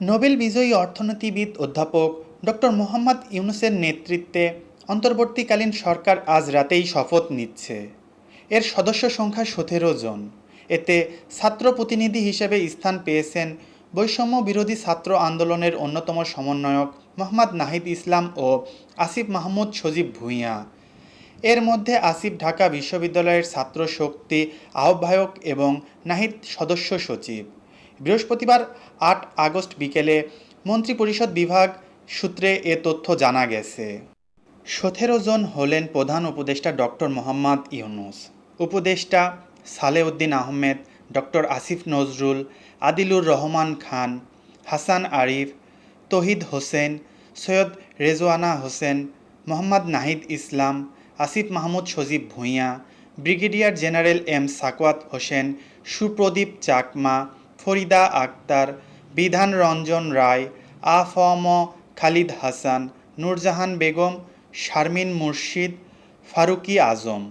Nobel বিজয়ী অর্থনীতিবিদ অধ্যাপক ডক্টর মোহাম্মদ ইউনুসের নেতৃত্বে অন্তর্বর্তীকালীন সরকার আজ রাতেই শপথ নিচ্ছে। এর সদস্য সংখ্যা সতেরো জন। এতে ছাত্র প্রতিনিধি হিসেবে স্থান পেয়েছেন বৈষম্য বিরোধী ছাত্র আন্দোলনের অন্যতম সমন্বয়ক মোহাম্মদ নাহিদ ইসলাম ও আসিফ মাহমুদ সজীব ভূঁইয়া। এর মধ্যে আসিফ ঢাকা বিশ্ববিদ্যালয়ের ছাত্র শক্তি আহ্বায়ক এবং নাহিদ সদস্য সচিব। বৃহস্পতিবার আট আগস্ট বিকেলে মন্ত্রিপরিষদ বিভাগ সূত্রে এ তথ্য জানা গেছে। সতেরো জন হলেন প্রধান উপদেষ্টা ডক্টর মোহাম্মদ ইউনুস, উপদেষ্টা Salehuddin Ahmed, doctor Asif Nazrul, Adilur Rahman Khan, Hasan Arif, Tauhid Hossain, Syed Rizwana Hossain, Mohammad Nahid Islam, Asif Mahmud Sajib Bhuiyan, brigadier general M Sakhawat Hossain, Supradip Chakma Farida Akhtar Bidhan Ranjan Roy আফম Khalid Hasan Nurjahan Begum Sharmin মুর্শিদ ফারুকি আজম।